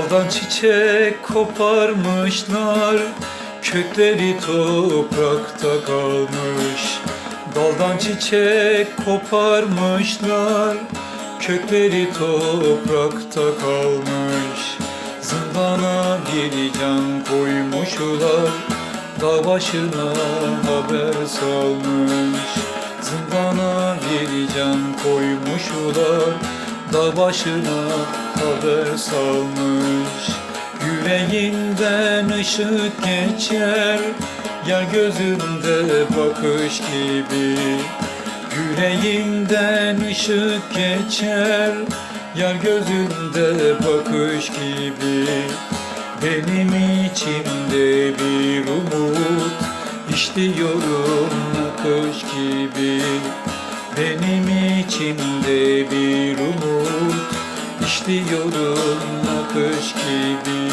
Daldan çiçek koparmışlar Kökleri toprakta kalmış. Daldan çiçek koparmışlar Kökleri toprakta kalmış. Zindana bir can koymuşlar Dağ başına haber salmış. Zindana bir can koymuşlar Dağ başına haber salmış. Yüreğinden ışık geçer Yer gözünde bakış gibi. Yüreğinden ışık geçer Yer gözünde bakış gibi. Benim içimde bir umut İşliyorum nakış gibi. Benim içimde bir umut İşliyorum nakış gibi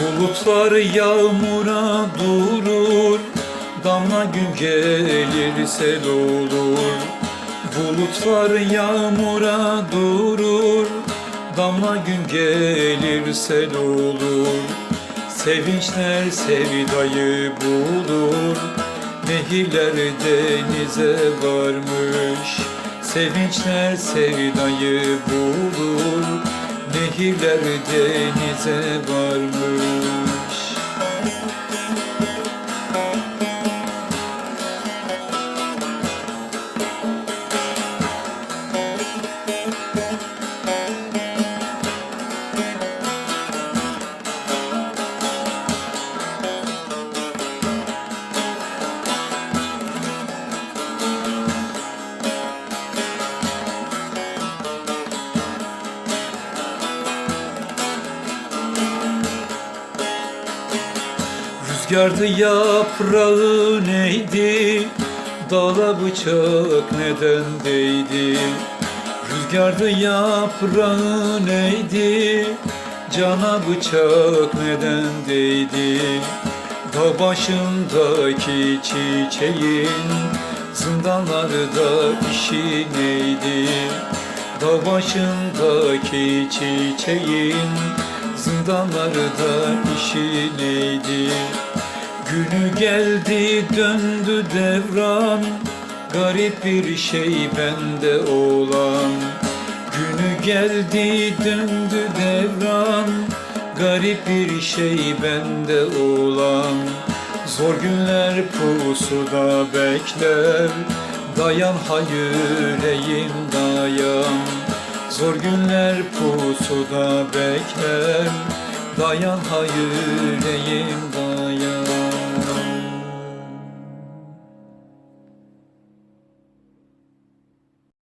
Bulutlar yağmura durur Damla gün gelir sel olur. Bulutlar yağmura durur Damla gün gelir sel olur. Sevinçler sevdayı bulur Nehirler denize varmış. Sevinçler sevdayı bulur Nehirler denize varmış Rüzgardı yaprağı neydi? Dala bıçak neden değdi? Rüzgardı yaprağı neydi? Cana bıçak neden değdi? Dağ başındaki çiçeğin Zindanlarda işi neydi? Dağ başındaki çiçeğin Zindanlarda işi neydi Günü geldi döndü devran. Garip bir şey bende olan Günü geldi döndü devran. Garip bir şey bende olan Zor günler pusuda bekler. Dayan ha yüreğim dayan. Zor günler pusuda bekler. Dayan ha yüreğim